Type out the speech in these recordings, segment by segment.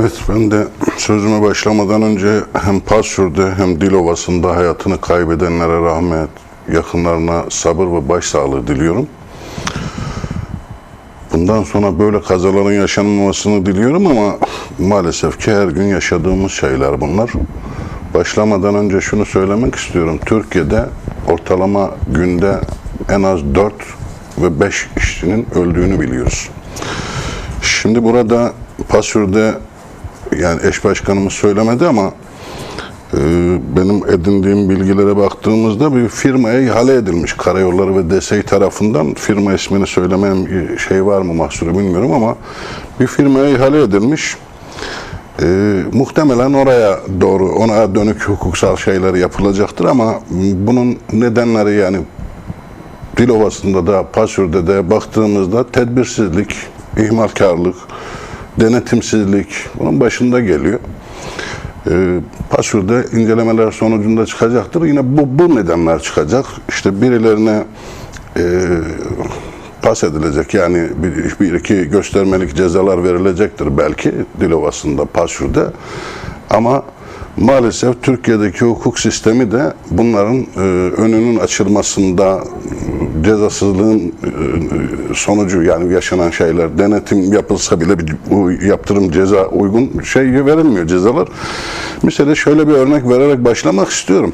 Evet ben de sözüme başlamadan önce hem Pasür'de hem Dilovası'nda hayatını kaybedenlere rahmet, yakınlarına sabır ve başsağlığı diliyorum. Bundan sonra böyle kazaların yaşanmamasını diliyorum ama maalesef ki her gün yaşadığımız şeyler bunlar. Başlamadan önce şunu söylemek istiyorum. Türkiye'de ortalama günde en az 4 ve 5 işçinin öldüğünü biliyoruz. Şimdi burada Pasür'de yani eş başkanımız söylemedi ama e, benim edindiğim bilgilere baktığımızda bir firmaya ihale edilmiş karayolları ve DSİ tarafından firma ismini söylemem şey var mı mahsuru bilmiyorum ama bir firmaya ihale edilmiş. E, muhtemelen oraya doğru ona dönük hukuksal şeyler yapılacaktır ama bunun nedenleri yani Dilovası'nda da Pasür'de de baktığımızda tedbirsizlik, ihmalkarlık, denetimsizlik bunun başında geliyor. Ee, Pasür'de incelemeler sonucunda çıkacaktır. Yine bu, bu nedenler çıkacak. İşte birilerine e, pas edilecek yani bir, bir iki göstermelik cezalar verilecektir belki Dilovası'nda, Pasür'de. Ama maalesef Türkiye'deki hukuk sistemi de bunların e, önünün açılmasında e, cezasızlığın e, sonucu yani yaşanan şeyler denetim yapılsa bile bir yaptırım ceza uygun şey verilmiyor cezalar. Mesela şöyle bir örnek vererek başlamak istiyorum.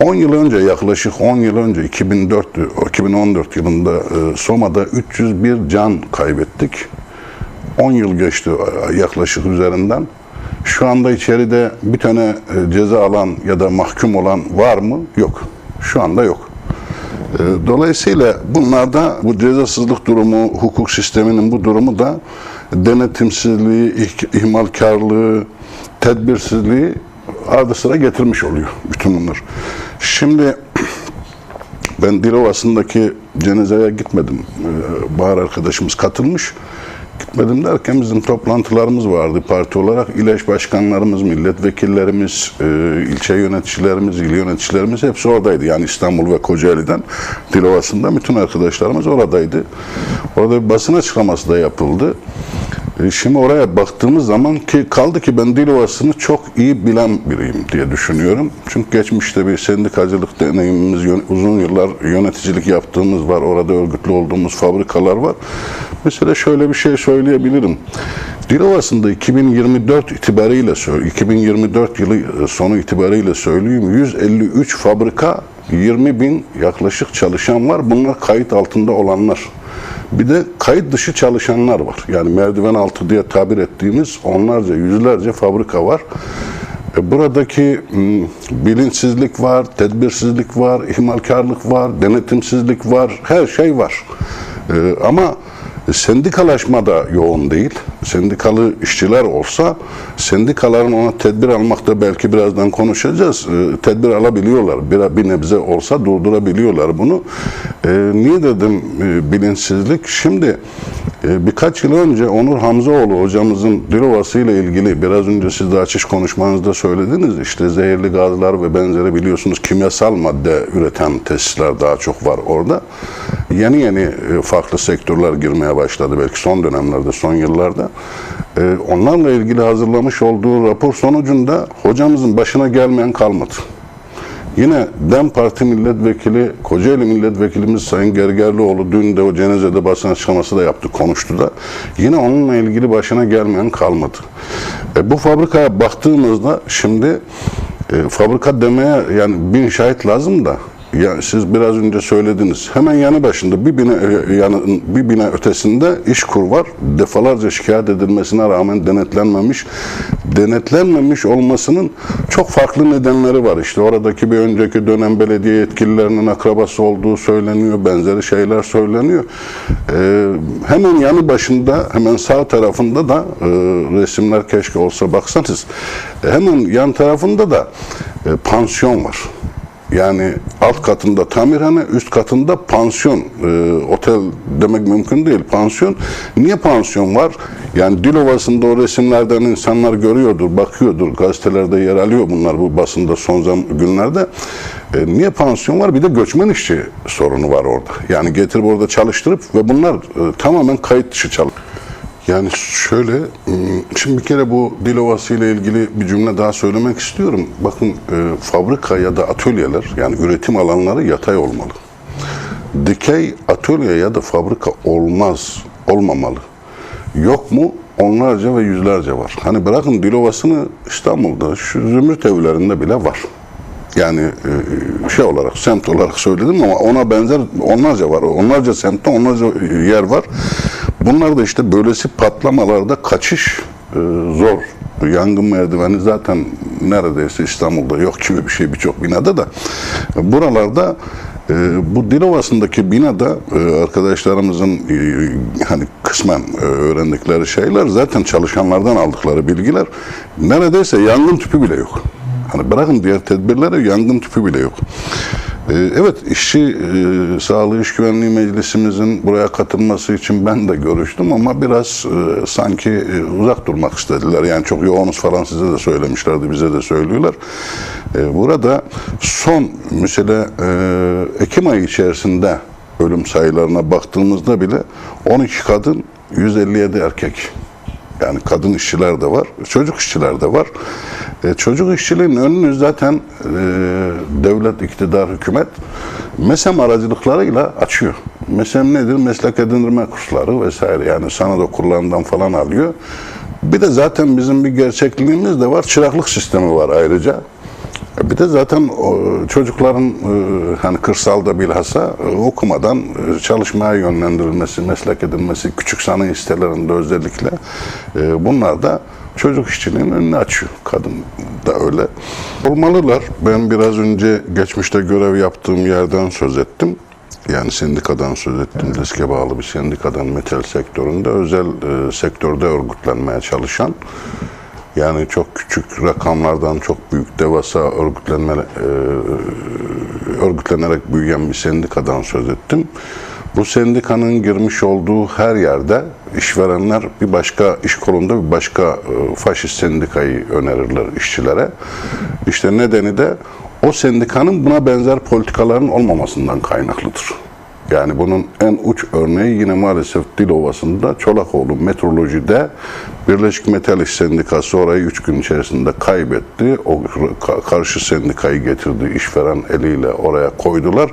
10 yıl önce yaklaşık 10 yıl önce 2004 2014 yılında e, Soma'da 301 can kaybettik. 10 yıl geçti e, yaklaşık üzerinden. Şu anda içeride bir tane e, ceza alan ya da mahkum olan var mı? Yok. Şu anda yok. E, Dolayısıyla bunlarda bu cezasızlık durumu, hukuk sisteminin bu durumu da denetimsizliği, ih- ihmalkarlığı, tedbirsizliği ardı sıra getirmiş oluyor bütün bunlar. Şimdi ben Dilovası'ndaki cenazeye gitmedim. Ee, Bahar arkadaşımız katılmış. Gitmedim derken bizim toplantılarımız vardı parti olarak. İleş başkanlarımız, milletvekillerimiz, e, ilçe yöneticilerimiz, il yöneticilerimiz hepsi oradaydı. Yani İstanbul ve Kocaeli'den Dilovası'nda bütün arkadaşlarımız oradaydı. Orada bir basın açıklaması da yapıldı. E, Şimdi oraya baktığımız zaman ki kaldı ki ben Dilovası'nı çok iyi bilen biriyim diye düşünüyorum. Çünkü geçmişte bir sendikacılık deneyimimiz, uzun yıllar yöneticilik yaptığımız var. Orada örgütlü olduğumuz fabrikalar var. Mesela şöyle bir şey söyleyebilirim. Dilovası'nda 2024 itibariyle söyle- 2024 yılı e, sonu itibariyle söyleyeyim 153 fabrika 20 bin yaklaşık çalışan var. Bunlar kayıt altında olanlar. Bir de kayıt dışı çalışanlar var. Yani merdiven altı diye tabir ettiğimiz onlarca, yüzlerce fabrika var. E, Buradaki bilinçsizlik var, tedbirsizlik var, ihmalkarlık var, denetimsizlik var, her şey var. E, Ama sendikalaşma da yoğun değil. Sendikalı işçiler olsa sendikaların ona tedbir almakta belki birazdan konuşacağız. E, tedbir alabiliyorlar. Bir, bir nebze olsa durdurabiliyorlar bunu. E, niye dedim e, bilinçsizlik? Şimdi e, birkaç yıl önce Onur Hamzaoğlu hocamızın Dilovası ile ilgili biraz önce siz de açış konuşmanızda söylediniz. İşte zehirli gazlar ve benzeri biliyorsunuz kimyasal madde üreten tesisler daha çok var orada. Yeni yeni e, farklı sektörler girmeye başladı belki son dönemlerde, son yıllarda. E, Onlarla ilgili hazırlamış olduğu rapor sonucunda hocamızın başına gelmeyen kalmadı. Yine DEM Parti milletvekili, Kocaeli milletvekilimiz Sayın Gergerlioğlu dün de o cenazede basın açıklaması da yaptı, konuştu da. Yine onunla ilgili başına gelmeyen kalmadı. E, bu fabrikaya baktığımızda şimdi e, fabrika demeye yani bin şahit lazım da ya siz biraz önce söylediniz. Hemen yanı başında bir bina e, yanı, bir bina ötesinde iş kur var. Defalarca şikayet edilmesine rağmen denetlenmemiş. Denetlenmemiş olmasının çok farklı nedenleri var. İşte oradaki bir önceki dönem belediye yetkililerinin akrabası olduğu söyleniyor. Benzeri şeyler söyleniyor. Ee, hemen yanı başında hemen sağ tarafında da e, resimler keşke olsa baksanız. Hemen yan tarafında da e, pansiyon var. Yani alt katında tamirhane, üst katında pansiyon. Ee, otel demek mümkün değil, pansiyon. Niye pansiyon var? Yani Dilovası'nda o resimlerden insanlar görüyordur, bakıyordur. Gazetelerde yer alıyor bunlar bu basında son zam günlerde. Ee, niye pansiyon var? Bir de göçmen işçi sorunu var orada. Yani getirip orada çalıştırıp ve bunlar e, tamamen kayıt dışı çalış. Yani şöyle, ım, şimdi bir kere bu dil ile ilgili bir cümle daha söylemek istiyorum. Bakın e, fabrika ya da atölyeler yani üretim alanları yatay olmalı. Dikey atölye ya da fabrika olmaz, olmamalı. Yok mu? Onlarca ve yüzlerce var. Hani bırakın dil İstanbul'da, şu Zümrüt evlerinde bile var. Yani e, şey olarak, semt olarak söyledim ama ona benzer onlarca var. Onlarca semtte onlarca yer var. Bunlar da işte böylesi patlamalarda kaçış e, zor. Yangın merdiveni zaten neredeyse İstanbul'da yok gibi bir şey birçok binada da. Buralarda e, bu Dilovası'ndaki binada e, arkadaşlarımızın e, hani kısmen e, öğrendikleri şeyler zaten çalışanlardan aldıkları bilgiler neredeyse yangın tüpü bile yok. Hani bırakın diğer tedbirleri yangın tüpü bile yok. Ee, Evet, işçi e, Sağlığı İş Güvenliği Meclisimizin buraya katılması için ben de görüştüm ama biraz e, sanki e, uzak durmak istediler. Yani çok yoğunuz falan size de söylemişlerdi, bize de söylüyorlar. E, burada son mesela e, Ekim ayı içerisinde ölüm sayılarına baktığımızda bile 12 kadın, 157 erkek. Yani kadın işçiler de var, çocuk işçiler de var. E, çocuk işçiliğin önünü zaten e, devlet, iktidar, hükümet MESEM aracılıklarıyla açıyor. MESEM nedir? Meslek edindirme kursları vesaire. Yani sanat okullarından falan alıyor. Bir de zaten bizim bir gerçekliğimiz de var. Çıraklık sistemi var ayrıca. Bir de zaten çocukların e, hani kırsalda bilhassa e, okumadan e, çalışmaya yönlendirilmesi, meslek edinmesi, küçük sanayi sitelerinde özellikle e, bunlar da çocuk işçiliğinin önünü açıyor. Kadın da öyle. Olmalılar. Ben biraz önce geçmişte görev yaptığım yerden söz ettim. Yani sendikadan söz ettim. DİSK'e bağlı bir sendikadan metal sektöründe özel e, sektörde örgütlenmeye çalışan yani çok küçük rakamlardan çok büyük devasa örgütlenme, e, örgütlenerek büyüyen bir sendikadan söz ettim. Bu sendikanın girmiş olduğu her yerde işverenler bir başka iş kolunda bir başka e, faşist sendikayı önerirler işçilere. İşte nedeni de o sendikanın buna benzer politikaların olmamasından kaynaklıdır. Yani bunun en uç örneği yine maalesef Dilovası'nda Çolakoğlu Metroloji'de Birleşik Metal Sendikası orayı üç gün içerisinde kaybetti. O ka- karşı sendikayı getirdi işveren eliyle oraya koydular.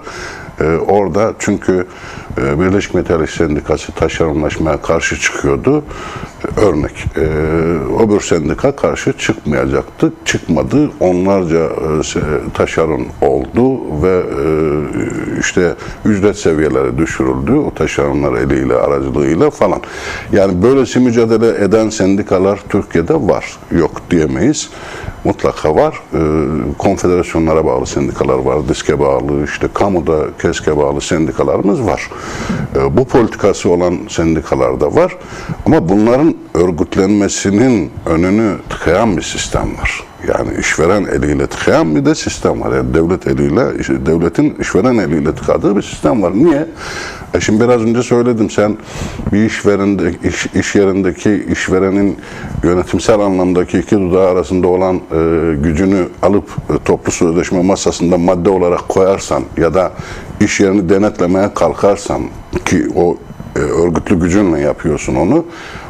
Ee, orada çünkü e, Birleşik Metal İş Sendikası taşeronlaşmaya karşı çıkıyordu. Ee, Örnek, e, öbür sendika karşı çıkmayacaktı. Çıkmadı. Onlarca e, taşeron oldu ve e, işte ücret seviyeleri düşürüldü. O taşeronlar eliyle, aracılığıyla falan. Yani böylesi mücadele eden sendikalar Türkiye'de var. Yok diyemeyiz. Mutlaka var. E, konfederasyonlara bağlı sendikalar var. DİSK'e bağlı, işte kamuda KESK'e bağlı sendikalarımız var. E, bu politikası olan sendikalar da var. Ama bunların örgütlenmesinin önünü tıkayan bir sistem var. Yani işveren eliyle tıkayan bir de sistem var. Yani devlet eliyle, devletin işveren eliyle tıkadığı bir sistem var. Niye? E şimdi biraz önce söyledim sen bir iş, verinde, iş, iş yerindeki işverenin yönetimsel anlamdaki iki dudağı arasında olan e, gücünü alıp e, toplu sözleşme masasında madde olarak koyarsan ya da iş yerini denetlemeye kalkarsan ki o e, örgütlü gücünle yapıyorsun onu.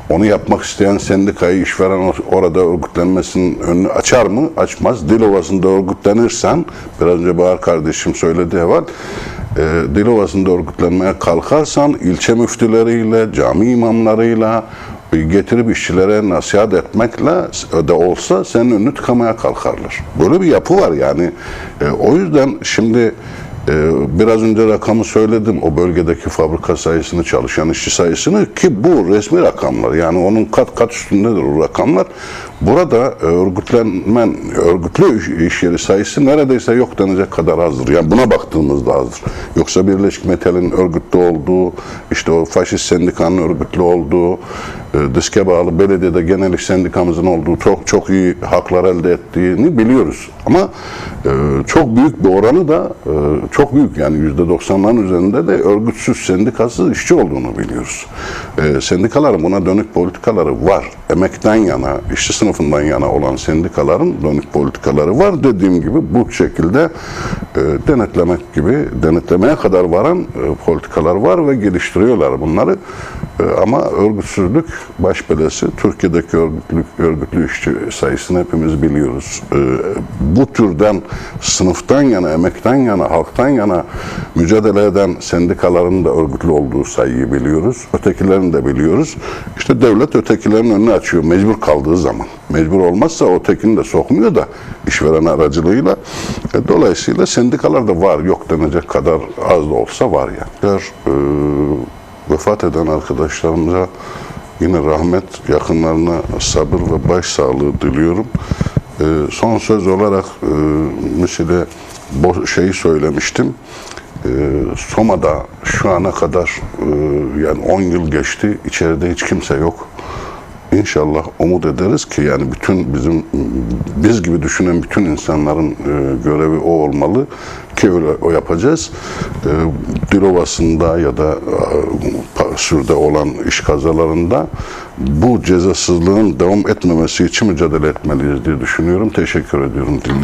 Onu yapmak isteyen sendikayı işveren or- orada örgütlenmesinin önünü açar mı? Açmaz. Dilovası'nda örgütlenirsen, biraz önce Bahar kardeşim söyledi evvel, e, Dilovası'nda örgütlenmeye kalkarsan ilçe müftüleriyle, cami imamlarıyla e, getirip işçilere nasihat etmekle de olsa senin önünü tıkamaya kalkarlar. Böyle bir yapı var yani. E, o yüzden şimdi ee, biraz önce rakamı söyledim. O bölgedeki fabrika sayısını, çalışan işçi sayısını ki bu resmi rakamlar. Yani onun kat kat üstündedir o rakamlar. Burada örgütlenmen, örgütlü iş, yeri sayısı neredeyse yok denecek kadar azdır. Yani buna baktığımızda azdır. Yoksa Birleşik Metal'in örgütlü olduğu, işte o faşist sendikanın örgütlü olduğu, e, diske bağlı belediyede genel iş sendikamızın olduğu çok çok iyi haklar elde ettiğini biliyoruz. Ama e, çok büyük bir oranı da e, çok büyük yani yüzde 90'ların üzerinde de örgütsüz sendikasız işçi olduğunu biliyoruz. E, sendikaların buna dönük politikaları var. Emekten yana, işçi sınıfından yana olan sendikaların dönük politikaları var. Dediğim gibi bu şekilde e, denetlemek gibi, denetlemeye kadar varan e, politikalar var ve geliştiriyorlar bunları. E, ama örgütsüzlük baş belası. Türkiye'deki örgütlü, örgütlü işçi sayısını hepimiz biliyoruz. E, bu türden sınıftan yana, emekten yana, halktan yana mücadele eden sendikaların da örgütlü olduğu sayıyı biliyoruz. Ötekilerini de biliyoruz. İşte devlet ötekilerin önünü açıyor mecbur kaldığı zaman. Mecbur olmazsa ötekini de sokmuyor da işveren aracılığıyla. E, dolayısıyla sendikalar da var yok denecek kadar az da olsa var yani. E, vefat eden arkadaşlarımıza yine rahmet, yakınlarına sabır ve başsağlığı diliyorum. E, son söz olarak e, bu şeyi söylemiştim. E, Soma'da şu ana kadar e, yani 10 yıl geçti. içeride hiç kimse yok. İnşallah umut ederiz ki yani bütün bizim biz gibi düşünen bütün insanların e, görevi o olmalı ki öyle o yapacağız. E, Dilovası'nda ya da e, Sür'de olan iş kazalarında bu cezasızlığın devam etmemesi için mücadele etmeliyiz diye düşünüyorum. Teşekkür ediyorum dinleyen.